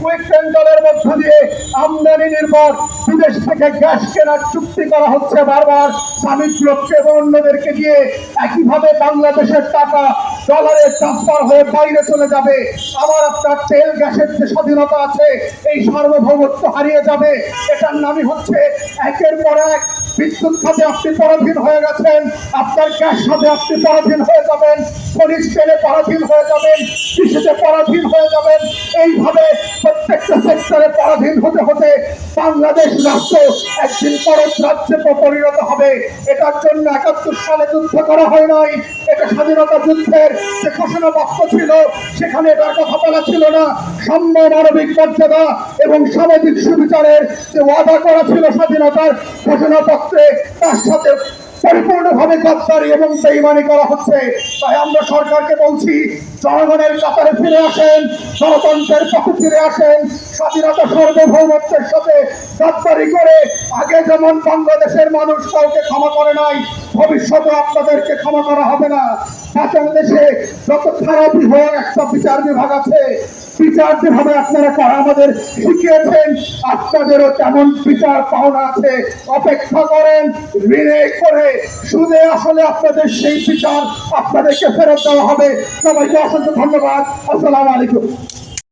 Quick সেন্টারের মধ্য দিয়ে আমদানি নির্ভর। বিদেশ থেকে গ্যাস কেনার চুক্তি করা হচ্ছে বারবার। স্বামী গ্রুপকে এবং অন্যদেরকে দিয়ে একইভাবে বাংলাদেশের টাকা ডলারে ট্রান্সফার হয়ে বাইরে চলে যাবে। আবার আপনার তেল, গ্যাসের যে স্বাধীনতা আছে, এই সার্বভৌমত্ব হারিয়ে যাবে। এটার নামই হচ্ছে একের পর এক বিদ্যুৎ খাতে আপনি পরাধীন হয়ে গেছেন। আপনার গ্যাস খাতে আপনি পরাধীন হয়ে যাবেন। খনিজ তেলে পরাধীন হয়ে যাবেন। কৃষিতে পরাধীন হয়ে যাবেন। এইভাবে পরাধীন হতে হতে বাংলাদেশ রাষ্ট্র একদিন পরশ রাজ্যে পরিণত হবে। এটার জন্য একাত্তর সালে যুদ্ধ করা হয় নাই। এটা স্বাধীনতা যুদ্ধের যে ঘোষণা বাক্য ছিল, সেখানে এটার কথা বলা ছিল না। সাম্য মানবিক মর্যাদা এবং সামাজিক সুবিচারের যে ওয়াদা করা ছিল স্বাধীনতার ঘোষণাপত্রে, তার সাথে পরিপূর্ণভাবে গদ্দারি এবং বেইমানি করা হচ্ছে। তাই আমরা সরকারকে বলছি, জনগণের কাতারে ফিরে আসেন, গণতন্ত্রের পক্ষে ফিরে আসেন, স্বাধীনতা সার্বভৌমত্বের সাথে গদ্দারি করে আগে যেমন বাংলাদেশের মানুষ কাউকে ক্ষমা করে নাই, ভবিষ্যতে আপনাদেরকে ক্ষমা করা হবে না। বাংলাদেশে যত খারাপই হোক একটা বিচার বিভাগ আছে বিচার যেভাবে আপনারা করা আমাদের শিখিয়েছেন, আপনাদেরও তেমন বিচার পাওনা আছে, অপেক্ষা করেন ঋণে করে সুদে আসলে আপনাদের সেই বিচার আপনাদেরকে ফেরত দেওয়া হবে। সবাইকে অসংখ্য ধন্যবাদ। আসসালামু আলাইকুম।